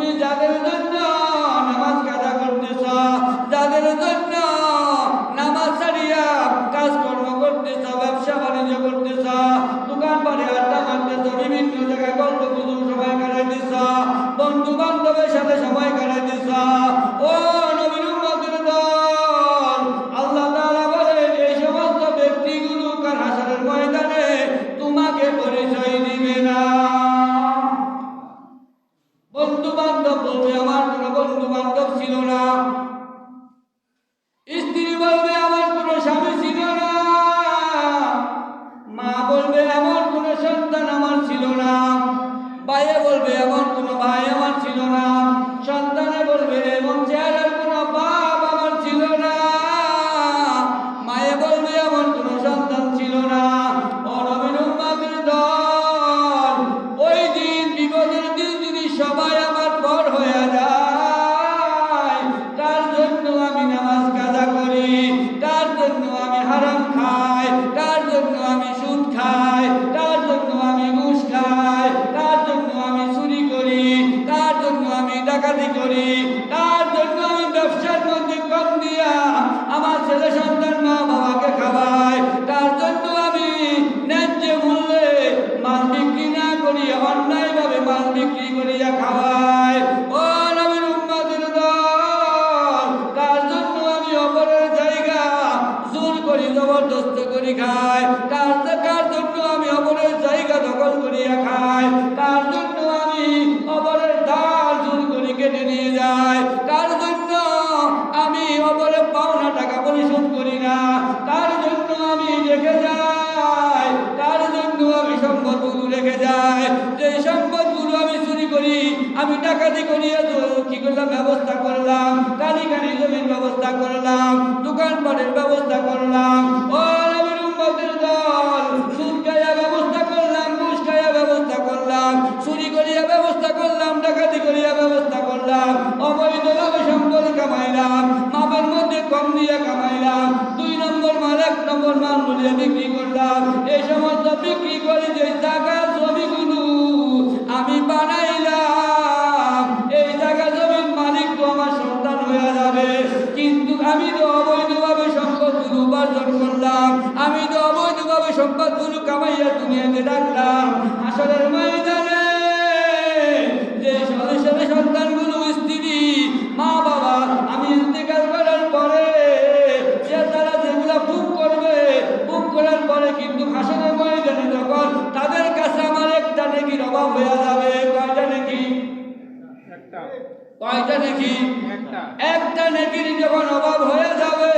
তুমি যাদের জন্য সন্তান আমার ছিল না। ভাইয়ে বলবে আমার কোনো ভাই আমার ছিল না। সন্তানে বলবে ডাকাতি করি। তার জন্য আমি ব্যবসার মধ্যে কম দিয়া আমার ছেলে সন্তান মা বাবাকে খাওয়াই। তার জন্য আমি ন্যায্য মূল্যে মাল বিক্রি না করি, অন্যায়ভাবে মাল বিক্রি করিয়া খাওয়াই। ও নবীর উম্মতের দল, তার জন্য আমি অপরের জায়গা জোর করি, জবরদস্ত করি খাই। তার ডাকাতি করিয়া কি করলাম? ব্যবস্থা করলাম। কানি কানি জমির ব্যবস্থা করলাম। দোকানপাটের ব্যবস্থা করলাম। সুদ ব্যবস্থা করলাম খাইয়া ব্যবস্থা করলাম, চুরি করিয়া ব্যবস্থা করলাম, ডাকাতি করিয়া ব্যবস্থা করলাম সম্পদ মধ্যে কম দিয়ে কামাইলাম, দুই নম্বর মাল, এক নম্বর মাল বিক্রি করলাম। এই সমস্ত বিক্রি করে যে টাকা দুনিয়াতে আসলের ময়দানে যে সন্তানগুলো স্ত্রী মা বাবা আমি ইন্তেকাল করার পরে যে তারা যেগুলা বুক করবে বুক করার পরে কিন্তু হাসনের ময়দানে যখন তাদের কাছে আমার একটা নেকির অভাব হয়ে যাবে কয়টা নেকি? কয়টা নেকি? একটা। নেকির যখন অভাব হয়ে যাবে